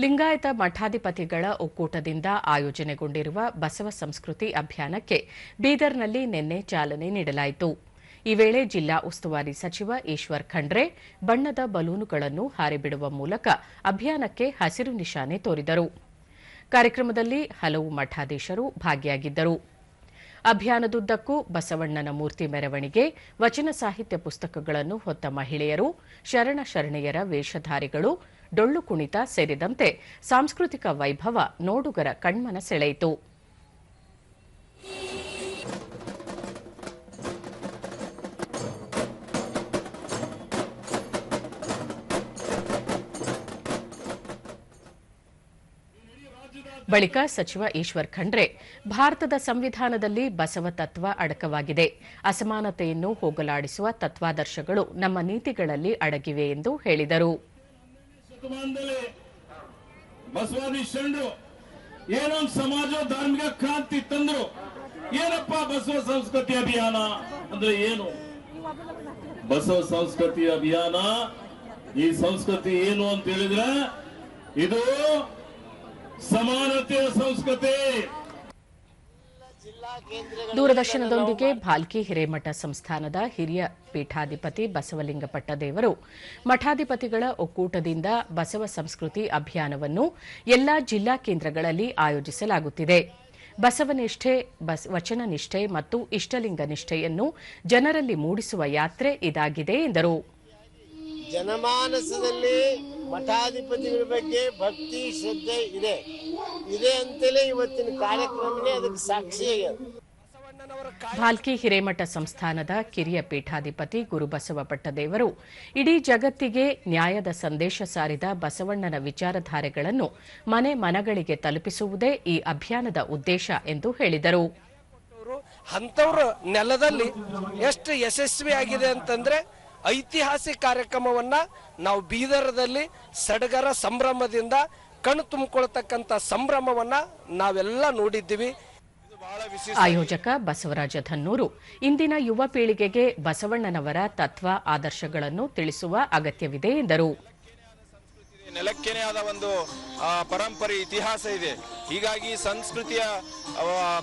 ಲಿಂಗಾಯತ ಮಠಾಧಿಪತಿಗಳ ಒಕ್ಕೂಟದಿಂದ ಆಯೋಜನೆಗೊಂಡಿರುವ ಬಸವ ಸಂಸ್ಕೃತಿ ಅಭಿಯಾನಕ್ಕೆ ಬೀದರ್ನಲ್ಲಿ ನಿನ್ನೆ ಚಾಲನೆ ನೀಡಲಾಯಿತು. ಈ ವೇಳೆ ಜಿಲ್ಲಾ ಉಸ್ತುವಾರಿ ಸಚಿವ ಈಶ್ವರ್ ಖಂಡ್ರೆ ಬಣ್ಣದ ಬಲೂನುಗಳನ್ನು ಹಾರಿಬಿಡುವ ಮೂಲಕ ಅಭಿಯಾನಕ್ಕೆ ಹಸಿರು ನಿಶಾನೆ ತೋರಿದರು. ಕಾರ್ಯಕ್ರಮದಲ್ಲಿ ಹಲವು ಮಠಾಧೀಶರು ಭಾಗಿಯಾಗಿದ್ದರು. ಅಭಿಯಾನದುದ್ದಕ್ಕೂ ಬಸವಣ್ಣನ ಮೂರ್ತಿ ಮೆರವಣಿಗೆ, ವಚನ ಸಾಹಿತ್ಯ ಪುಸ್ತಕಗಳನ್ನು ಹೊತ್ತ ಮಹಿಳೆಯರು, ಶರಣ ಶರಣೆಯರ ವೇಷಧಾರಿಗಳು, ಡೊಳ್ಳು ಕುಣಿತ ಸೇರಿದಂತೆ ಸಾಂಸ್ಕೃತಿಕ ವೈಭವ ನೋಡುಗರ ಕಣ್ಮನ ಸೆಳೆಯಿತು. ಬಳಿಕ ಸಚಿವ ಈಶ್ವರ್ ಖಂಡ್ರೆ, ಭಾರತದ ಸಂವಿಧಾನದಲ್ಲಿ ಬಸವ ತತ್ವ ಅಡಕವಾಗಿದೆ. ಅಸಮಾನತೆಯನ್ನು ಹೋಗಲಾಡಿಸುವ ತತ್ವಾದರ್ಶಗಳು ನಮ್ಮ ನೀತಿಗಳಲ್ಲಿ ಅಡಗಿವೆ ಎಂದು ಹೇಳಿದರು. ಏನೊಂದು ಸಮಾಜ, ಧಾರ್ಮಿಕ ಕ್ರಾಂತಿ ತಂದ್ರು, ಏನಪ್ಪ ಬಸವ ಸಂಸ್ಕೃತಿ ಅಭಿಯಾನ ಅಂದ್ರೆ ಏನು? ಬಸವ ಸಂಸ್ಕೃತಿ ಅಭಿಯಾನ, ಈ ಸಂಸ್ಕೃತಿ ಏನು ಅಂತ ಹೇಳಿದ್ರೆ, ಇದು ಸಮಾನತೆಯ ಸಂಸ್ಕೃತಿ. ದೂರದರ್ಶನದೊಂದಿಗೆ ಭಾಲ್ಕಿ ಹಿರೇಮಠ ಸಂಸ್ಥಾನದ ಹಿರಿಯ ಪೀಠಾಧಿಪತಿ ಬಸವಲಿಂಗ ಪಟ್ಟದೇವರು ಮಠಾಧಿಪತಿಗಳ ಒಕ್ಕೂಟದಿಂದ ಬಸವ ಸಂಸ್ಕೃತಿ ಅಭಿಯಾನವನ್ನು ಎಲ್ಲಾ ಜಿಲ್ಲಾ ಕೇಂದ್ರಗಳಲ್ಲಿ ಆಯೋಜಿಸಲಾಗುತ್ತಿದೆ. ಬಸವನಿಷ್ಠೆ ವಚನ ನಿಷ್ಠೆ ಮತ್ತು ಇಷ್ಟಲಿಂಗ ನಿಷ್ಠೆಯನ್ನು ಜನರಲ್ಲಿ ಮೂಡಿಸುವ ಯಾತ್ರೆ ಇದಾಗಿದೆ ಎಂದರು. ಜನಮಾನಸದಲ್ಲಿ ಮಠಾಧಿಪತಿಗಳ ಬಗ್ಗೆ ಭಕ್ತಿ ಶ್ರದ್ಧೆ ಇದೆ. ಇದೆ ಅಂತಲೇ ಇವತ್ತಿನ ಕಾರ್ಯಕ್ರಮನೇ ಅದಕ್ಕೆ ಸಾಕ್ಷಿಯಾಗಿದೆ ಭಾಲ್ಕಿ ಹಿರೇಮಠ ಸಂಸ್ಥಾನದ ಕಿರಿಯ ಪೀಠಾಧಿಪತಿ ಗುರುಬಸವ ಪಟ್ಟದೇವರು ಇಡೀ ಜಗತ್ತಿಗೆ ನ್ಯಾಯದ ಸಂದೇಶ ಸಾರಿದ ಬಸವಣ್ಣನ ವಿಚಾರಧಾರೆಗಳನ್ನು ಮನೆ ಮನಗಳಿಗೆ ತಲುಪಿಸುವುದೇ ಈ ಅಭಿಯಾನದ ಉದ್ದೇಶ ಎಂದು ಹೇಳಿದರು. ಅಂತವರು ನೆಲದಲ್ಲಿ ಎಷ್ಟು ಯಶಸ್ವಿ ಆಗಿದೆ ಅಂತಂದ್ರೆ ಐತಿಹಾಸಿಕ ಕಾರ್ಯಕ್ರಮವನ್ನ ನಾವು ಬೀದರದಲ್ಲಿ ಸಡಗರ ಸಂಭ್ರಮದಿಂದ ಕಣ್ಣು ತುಂಬಿಕೊಳ್ತಕ್ಕಂಥ ಸಂಭ್ರಮವನ್ನ ನಾವೆಲ್ಲ ನೋಡಿದ್ದೀವಿ. ಆಯೋಜಕ ಬಸವರಾಜ ಧನ್ನೂರು. ಇಂದಿನ ಯುವ ಪೀಳಿಗೆಗೆ ಬಸವಣ್ಣನವರ ತತ್ವ ಆದರ್ಶಗಳನ್ನು ತಿಳಿಸುವ ಅಗತ್ಯವಿದೆ ಎಂದರು. ನೆಲಕ್ಕೆನೇ ಆದ ಒಂದು ಪರಂಪರೆ ಇತಿಹಾಸ ಇದೆ. ಹೀಗಾಗಿ ಸಂಸ್ಕೃತಿಯ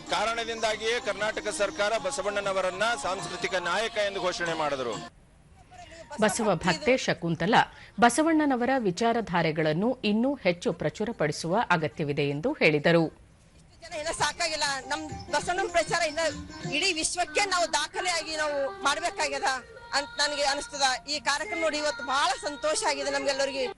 ಕಾರಣದಿಂದಾಗಿಯೇ ಕರ್ನಾಟಕ ಸರ್ಕಾರ ಬಸವಣ್ಣನವರನ್ನ ಸಾಂಸ್ಕೃತಿಕ ನಾಯಕ ಎಂದು ಘೋಷಣೆ ಮಾಡಿದರು. ಬಸವ ಭಕ್ತೆ ಶಕುಂತಲಾ. ಬಸವಣ್ಣನವರ ವಿಚಾರಧಾರೆಗಳನ್ನು ಇನ್ನೂ ಹೆಚ್ಚು ಪ್ರಚುರಪಡಿಸುವ ಅಗತ್ಯವಿದೆ ಎಂದು ಹೇಳಿದರು. ಸಾಕಾಗಿಲ್ಲ. ನಮ್ ಬಸವಣ್ಣನ ಪ್ರಚಾರ ಇಡೀ ವಿಶ್ವಕ್ಕೆ ನಾವು ದಾಖಲೆಯಾಗಿ ನಾವು ಮಾಡ್ಬೇಕಾಗ್ಯದ ಅಂತ ನನಗೆ ಅನಿಸ್ತದ. ಈ ಕಾರ್ಯಕ್ರಮ ನೋಡಿ ಇವತ್ತು ಬಹಳ ಸಂತೋಷ ಆಗಿದೆ ನಮ್ಗೆಲ್ಲರಿಗೆ.